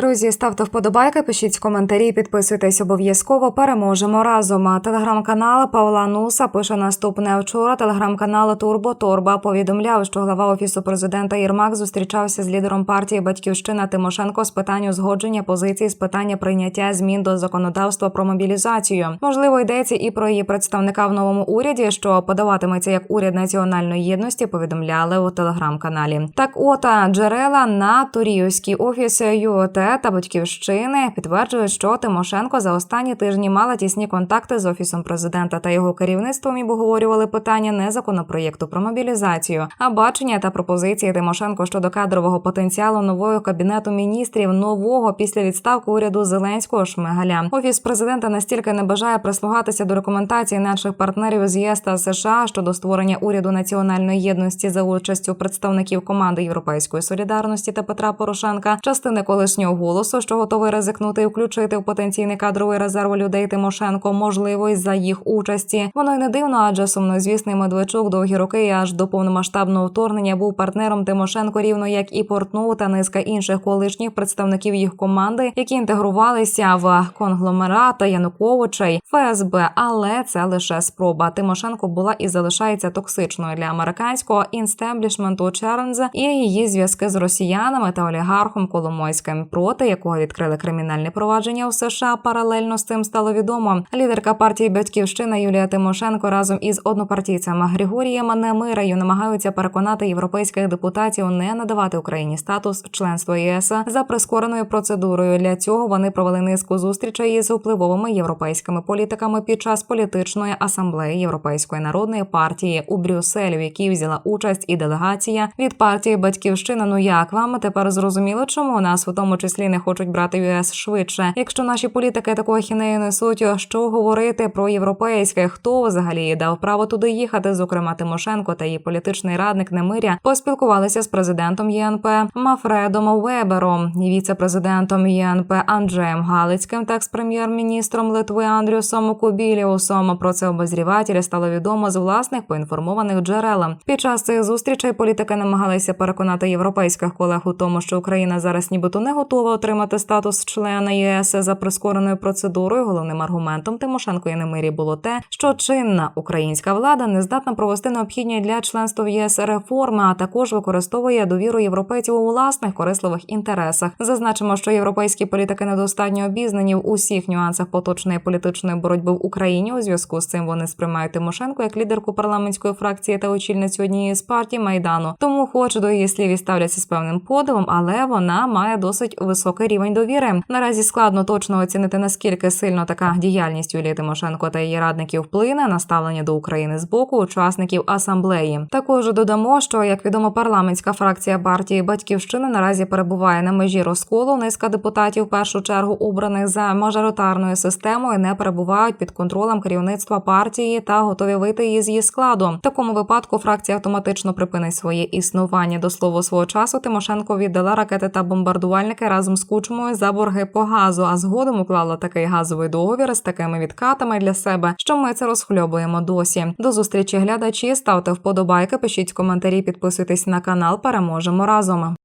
Друзі, ставте вподобайки, пишіть коментарі, підписуйтесь обов'язково. Переможемо разом. Телеграм-канал Павла Нуса пише наступне. Вчора телеграм-канал Турбо Торба повідомляв, що глава офісу президента Єрмак зустрічався з лідером партії Батьківщина Тимошенко з питань узгодження позиції з питання прийняття змін до законодавства про мобілізацію. Можливо, йдеться і про її представника в новому уряді, що подаватиметься як уряд національної єдності. Повідомляли у телеграм-каналі. Так, от джерела на Туріївський офіс ЮОТ та батьківщини підтверджують, що Тимошенко за останні тижні мала тісні контакти з офісом президента та його керівництвом і обговорювали питання не законопроєкту про мобілізацію, а бачення та пропозиції Тимошенко щодо кадрового потенціалу нового кабінету міністрів нового після відставки уряду Зеленського Шмигаля. Офіс президента настільки не бажає прислугатися до рекомендацій наших партнерів з ЄС та США щодо створення уряду національної єдності за участю представників команди Європейської солідарності та Петра Порошенка, частини колишнього голосу, що готовий ризикнути і включити в потенційний кадровий резерв людей Тимошенко, можливо, із за їх участі. Воно й не дивно, адже сумнозвісний Медведчук довгі роки аж до повномасштабного вторгнення був партнером Тимошенко, рівно як і Портнов та низка інших колишніх представників їх команди, які інтегрувалися в конгломерата Януковича ФСБ. Але це лише спроба. Тимошенко була і залишається токсичною для американського інстеблішменту Чернза і її зв'язки з росіянами та олігархом Коломойським, проти якого відкрили кримінальне провадження у США. Паралельно з цим стало відомо. Лідерка партії Батьківщина Юлія Тимошенко разом із однопартійцями Григорієм Немирею намагаються переконати європейських депутатів не надавати Україні статус членства ЄС за прискореною процедурою. Для цього вони провели низку зустрічей із впливовими європейськими політиками під час політичної асамблеї Європейської народної партії у Брюсселі, в якій взяла участь і делегація від партії Батьківщина. Ну як вам тепер зрозуміло, чому у нас в тому числі не хочуть брати ЄС швидше? Якщо наші політики такої хінеї несуть, що говорити про європейське? Хто взагалі дав право туди їхати? Зокрема, Тимошенко та її політичний радник Немиря поспілкувалися з президентом ЄНП Мафредом Вебером віце-президентом ЄНП Анджеєм Галицьким та екс-прем'єр-міністром Литви Андрюсом Кубіліусом. Про це обозрівателі стало відомо з власних поінформованих джерел. Під час цих зустрічей політики намагалися переконати європейських колег у тому, що Україна зараз нібито не готова отримати статус члена ЄС за прискореною процедурою. Головним аргументом Тимошенко і Немирі було те, що чинна українська влада не здатна провести необхідні для членства в ЄС реформи, а також використовує довіру європейців у власних корисливих інтересах. Зазначимо, що європейські політики недостатньо обізнані в усіх нюансах поточної політичної боротьби в Україні. У зв'язку з цим вони сприймають Тимошенко як лідерку парламентської фракції та очільницю однієї з партій майдану. Тому, хоч до її слів і ставляться з певним подивом, але вона має досить високий рівень довіри. Наразі складно точно оцінити наскільки сильно така діяльність Юлії Тимошенко та її радників вплине на ставлення до України з боку учасників асамблеї. Також додамо, що як відомо, парламентська фракція партії Батьківщина наразі перебуває на межі розколу. Низка депутатів в першу чергу обраних за мажоритарною системою не перебувають під контролем керівництва партії та готові вийти із її складу. В такому випадку фракція автоматично припинить своє існування. До слова свого часу Тимошенко віддала ракети та бомбардувальники разом з кучмою за борги по газу. А згодом уклала такий газовий договір з такими відкатами для себе, що ми це розхльобуємо досі. До зустрічі глядачі ставте вподобайки, пишіть коментарі, підписуйтесь на канал. Переможемо разом.